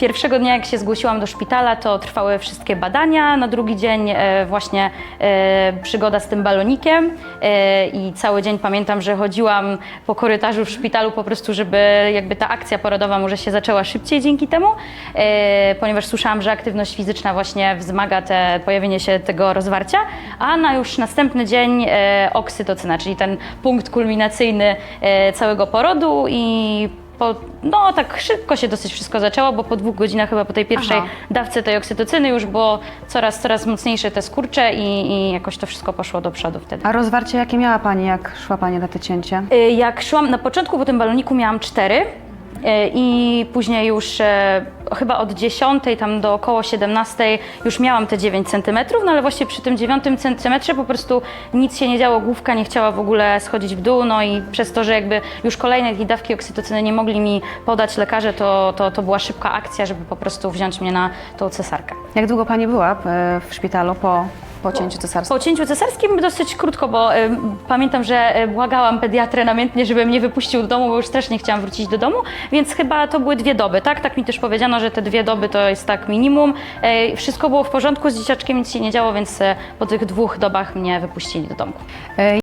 Pierwszego dnia, jak się zgłosiłam do szpitala, to trwały wszystkie badania. Na drugi dzień e, właśnie e, przygoda z tym balonikiem e, i cały dzień pamiętam, że chodziłam po korytarzu w szpitalu po prostu, żeby jakby ta akcja porodowa może się zaczęła szybciej dzięki temu, ponieważ słyszałam, że aktywność fizyczna właśnie wzmaga te, pojawienie się tego rozwarcia, a na już następny dzień oksytocyna, czyli ten punkt kulminacyjny całego porodu i po, no tak szybko się dosyć wszystko zaczęło, bo po dwóch godzinach chyba po tej pierwszej Aha. dawce tej oksytocyny już było coraz, coraz mocniejsze te skurcze i, i jakoś to wszystko poszło do przodu wtedy. A rozwarcie jakie miała Pani, jak szła Pani na te cięcie? Y, Jak szłam na początku po tym baloniku miałam cztery i później już e, chyba od 10 tam do około 17 już miałam te 9 cm, no ale właśnie przy tym 9 centymetrze po prostu nic się nie działo, główka nie chciała w ogóle schodzić w dół, no i przez to, że jakby już kolejne dawki oksytocyny nie mogli mi podać lekarze, to, to, to była szybka akcja, żeby po prostu wziąć mnie na tą cesarkę. Jak długo Pani była e, w szpitalu po, po cięciu cesarskim? Po cięciu cesarskim dosyć krótko, bo y, pamiętam, że y, błagałam pediatrę namiętnie, żeby mnie wypuścił do domu, bo już strasznie chciałam wrócić do domu, więc chyba to były dwie doby, tak? Tak mi też powiedziano, że te dwie doby to jest tak minimum. Y, wszystko było w porządku, z dzieciaczkiem nic się nie działo, więc y, po tych dwóch dobach mnie wypuścili do domku. E,